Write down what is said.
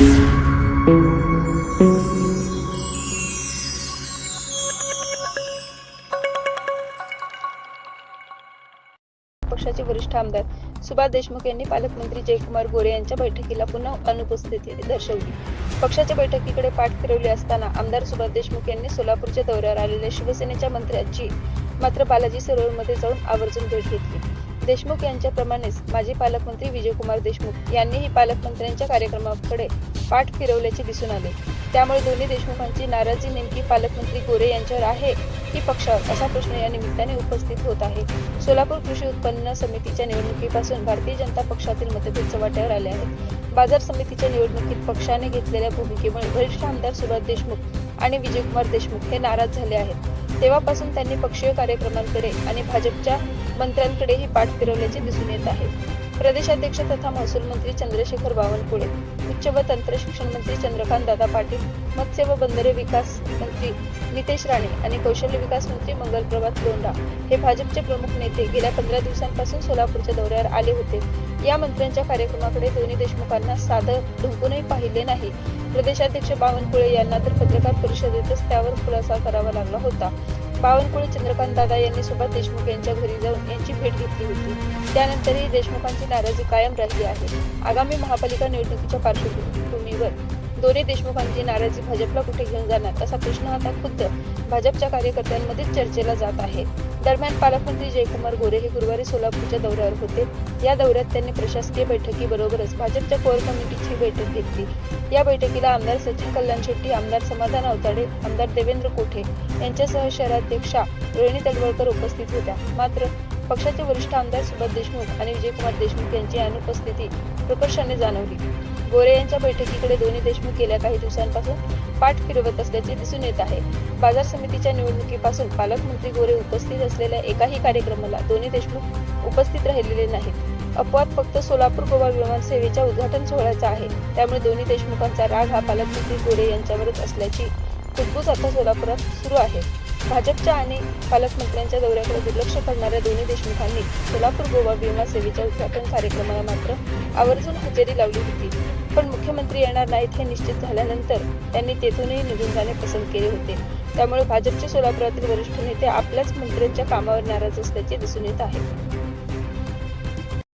पक्षाचे वरिष्ठ आमदार सुभाष देशमुख यांनी पालकमंत्री जयकुमार गोरे यांच्या बैठकीला पुन्हा अनुपस्थिती दर्शवली. पक्षाच्या बैठकीकडे पाठ फिरवली असताना आमदार सुभाष देशमुख यांनी सोलापूरच्या दौऱ्यावर आलेल्या शिवसेनेच्या मंत्र्यांची मात्र बालाजी सरोवरमध्ये जाऊन आवर्जून भेट घेतली. देशमुख यांच्याप्रमाणेच माजी पालकमंत्री विजयकुमार देशमुख यांनीही पालकमंत्र्यांच्या कार्यक्रमाकडे पाठ फिरवल्याचे दिसून आले. त्यामुळे दोन्ही देशमुखांची नाराजी नेमकी पालकमंत्री गोरे यांच्यावर आहे की पक्षावर? असा प्रश्न या निमित्ताने उपस्थित होत आहे. सोलापूर कृषी उत्पन्न समितीच्या निवडणुकीपासून भारतीय जनता पक्षातील मतभेद चव्हाट्यावर आले आहेत. बाजार समितीच्या निवडणुकीत पक्षाने घेतलेल्या भूमिकेमुळे वरिष्ठ आमदार सुभाष देशमुख आणि विजयकुमार देशमुख हे नाराज झाले आहेत. तेव्हापासून त्यांनी पक्षीय कार्यक्रमांकडे आणि भाजपच्या मंत्र्यांकडेही पाठ फिरवल्याचे दिसून येत आहे. प्रदेशाध्यक्ष तथा महसूल मंत्री चंद्रशेखर बावनकुळे उच्च व तंत्र शिक्षण मंत्री चंद्रकांत दादा पाटील मत्स्य व बंदरे विकास मंत्री नितेश राणे आणि कौशल्य विकास मंत्री मंगल प्रभात लोंढा हे भाजपचे प्रमुख नेते गेल्या पंधरा दिवसांपासून सोलापूरच्या दौऱ्यावर आले होते. या मंत्र्यांच्या कार्यक्रमाकडे दोन्ही देशमुखांना साधं ढुंकूनही पाहिले नाही. प्रदेशाध्यक्ष बावनकुळे यांना तर पत्रकार परिषदेतच त्यावर खुलासा करावा लागला होता. बावनकुळे चंद्रकांत दादा यांनी सुभाष देशमुख यांच्या घरी जाऊन यांची भेट घेतली होती. त्यानंतरही देशमुखांची नाराजी कायम राहिली आहे. आगामी महापालिका निवडणुकीच्या पार्श्वभूमीवर दोन्ही देशमुखांची नाराजी भाजपला कुठे घेऊन जाणार असा प्रश्न आता खुद्द भाजपच्या कार्यकर्त्यांमध्येच चर्चेला जात आहे. दरम्यान पालकमंत्री जयकुमार गोरे हे गुरुवारी सोलापूरच्या दौऱ्यावर होते. या दौऱ्यात त्यांनी प्रशासकीय बैठकीबरोबरच भाजपच्या कोर कमिटीची बैठक घेतली. या बैठकीला आमदार सचिन कल्याण शेट्टी आमदार समाधान अवताडे आमदार देवेंद्र कोठे यांच्यासह शहराध्यक्षा रोहिणी तडवळकर उपस्थित होत्या. मात्र पक्षाचे वरिष्ठ आमदार सुभाष देशमुख आणि विजयकुमार देशमुख यांची अनुपस्थिती प्रकर्षाने जाणवली. गोरे यांच्या बैठकीकडे दोन्ही देशमुख गेल्या काही दिवसांपासून पाठ फिरवत असल्याचे दिसून येत आहे. बाजार समितीच्या निवडणुकीपासून पालकमंत्री गोरे उपस्थित असलेल्या एकाही कार्यक्रमाला दोन्ही देशमुख उपस्थित राहिलेले नाहीत. अपवाद फक्त सोलापूर गोवा विमान सेवेच्या उद्घाटन सोहळ्याचा आहे. त्यामुळे दोन्ही देशमुखांचा राग हा पालकमंत्री गोरे यांच्यावरच असल्याची कुजबूज आता सोलापुरात सुरू आहे. भाजपच्या आणि पालकमंत्र्यांच्या दौऱ्याकडे दुर्लक्ष करणाऱ्या दोन्ही देशमुखांनी सोलापूर गोवा विमा सेवेच्या उद्घाटन कार्यक्रमाला मात्र आवर्जून हजेरी लावली होती. पण मुख्यमंत्री येणार नाहीत हे निश्चित झाल्यानंतर त्यांनी तेथूनही निघून जाणे पसंत केले होते. त्यामुळे भाजपचे सोलापुरातील वरिष्ठ नेते आपल्याच मंत्र्यांच्या कामावर नाराज असल्याचे दिसून येत आहे.